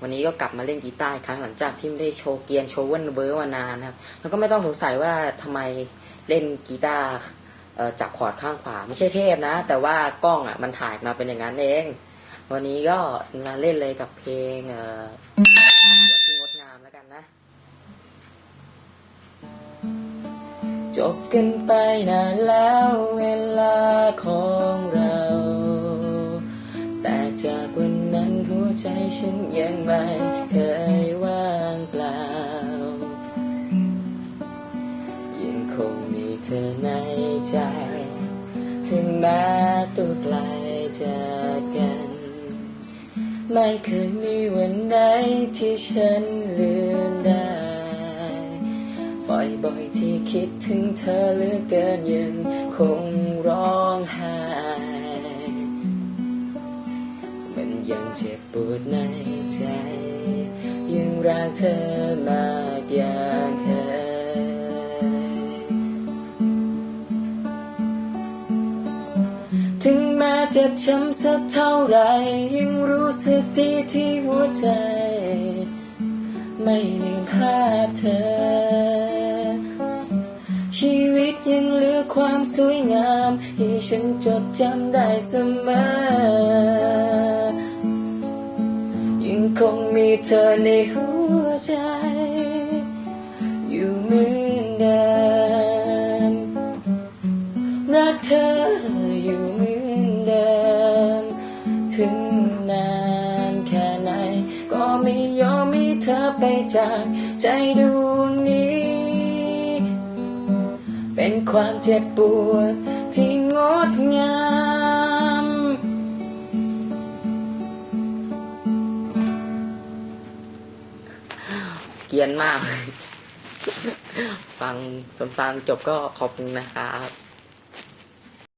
วันนี้ก็กลับมาเล่นกีตาร์อีกครั้งหลังจากที่ไม่ได้โชว์เกียนโชว์เวนเบอร์มานานนะครับแล้วก็ไม่ต้องสงสัยว่าทำไมเล่นกีตาร์จับคอร์ดข้างขวา ไม่ใช่เทพนะ แต่ว่ากล้องอะมันถ่ายมาเป็นอย่างนั้นเอง วันนี้ก็มาเล่นเลยกับเพลงเออที่งดงามแล้วกันนะ จบกันไปนานแล้วเวลาของ จากวันนั้นหัวใจฉันยังไม่เคยว่างเปล่า ยังคงมีเธอในใจ ถึงแม้ตัวไกลจากกัน ไม่เคยมีวันใดที่ฉันลืมได้บ่อยๆที่คิดถึงเธอเหลือเกินยังคงร้องไห้ เจ็บปวดในใจ ยังรักเธอมากอย่างเคยถึงแม้เจ็บช้ำสักเท่าไหรยังรู้สึกดีที่หัวใจ ไม่ลืมภาพเธอชีวิตยังเหลือความสวยงาม ให้ฉันจดจำได้เสมอ คงมีเธอในหัวใจ อยู่เหมือนเดิมรักเธออยู่เหมือนเดิมถึงนานแค่ไหน ก็ไม่ยอมให้เธอไปจากใจดวงนี้ เป็นความเจ็บปวดที่งดงาม เกียนมาก ฟังจนฟังจบก็ขอบคุณนะครับ